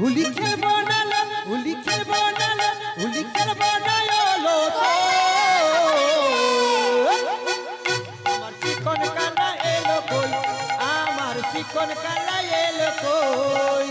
হুলি খেলব না লো, হুলি খেলব না লো, হুলি খেলব না আমার চিকন কালা এলো কই? আমার চিকন কালা এলো কই?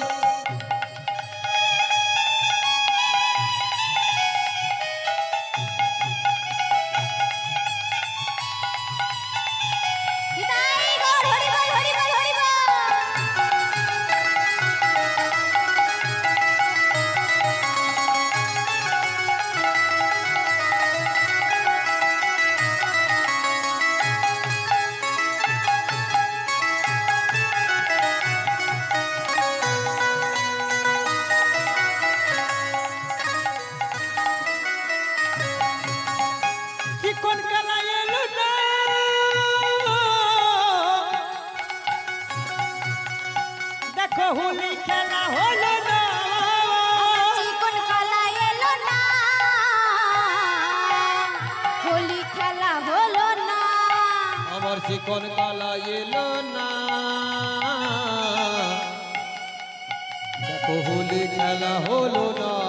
চিকন কালা এলো না? দেখো হুলি খেলা হলো না। আমার চিকন কালা এলো না। দেখো হুলি খেলা হলো না।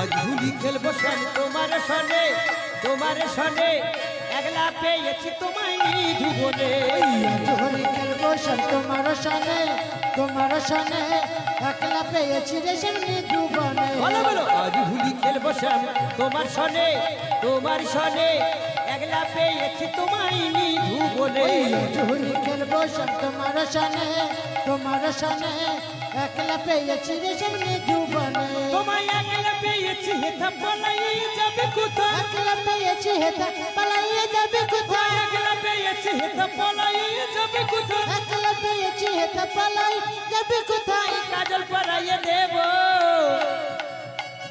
আজ হুলি খেলব সন তোমার সনে তোমার সনে একলা পেয়েছি তোমায় ধুবনে হোলি খেলব সব তোমার সনে তোমার সনে একলা পেয়েছি রে সামনে দুবনে বলো বলো আজ হুলি খেলব সন তোমার সনে তোমার সনে একলা পেয়েছি তোমায় ধুবনে হোলি খেলব সব তোমার সনে তোমার সনে একলা পেয়েছি রে সামনে একলা পেয়েছি হেথা পালাই যাবে কোথায়? একলা পেয়েছি হেতা পালাইয়ে যাবে কোথায়? একলা পেয়েছি হেথা পালাই যাবে কোথায়? একলা পেয়েছি হেতা পালাই যাবে কোথায়? কাজল পরাইয়ে দেব।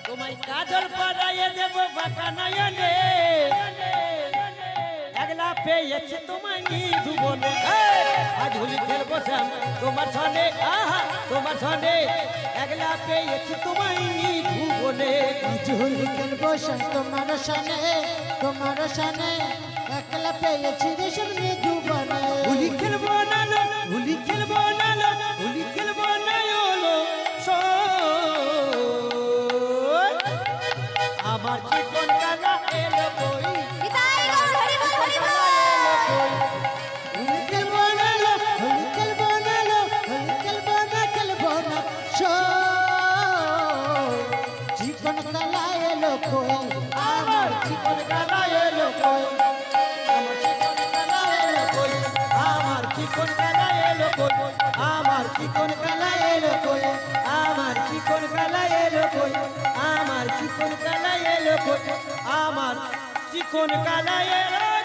তোমায় কাজল পরাইয়ে দেব বাঁকা নয়নে। একলা পেয়েছি তোমায় নিধু আজ হোলি খেলব শ্যাম তোমার সনে আহা তোমার সনে। একলা পেয়েছি তোমায় নিধু হোলি খেলব তোমার সনে তোমার সনে একলা পেয়েছি রে সামনে দুবনে হুলি খেলব না হুলি খেলব না হুলি খেলব না আমার কই, আমার চিকন কানা এলো কই? আমার চিকন কানা এলো কই? আমার চিকন কানা এলো আমার চিকন কানা এলো আমার চিকন কানা এলো আমার চিকন কানা এলো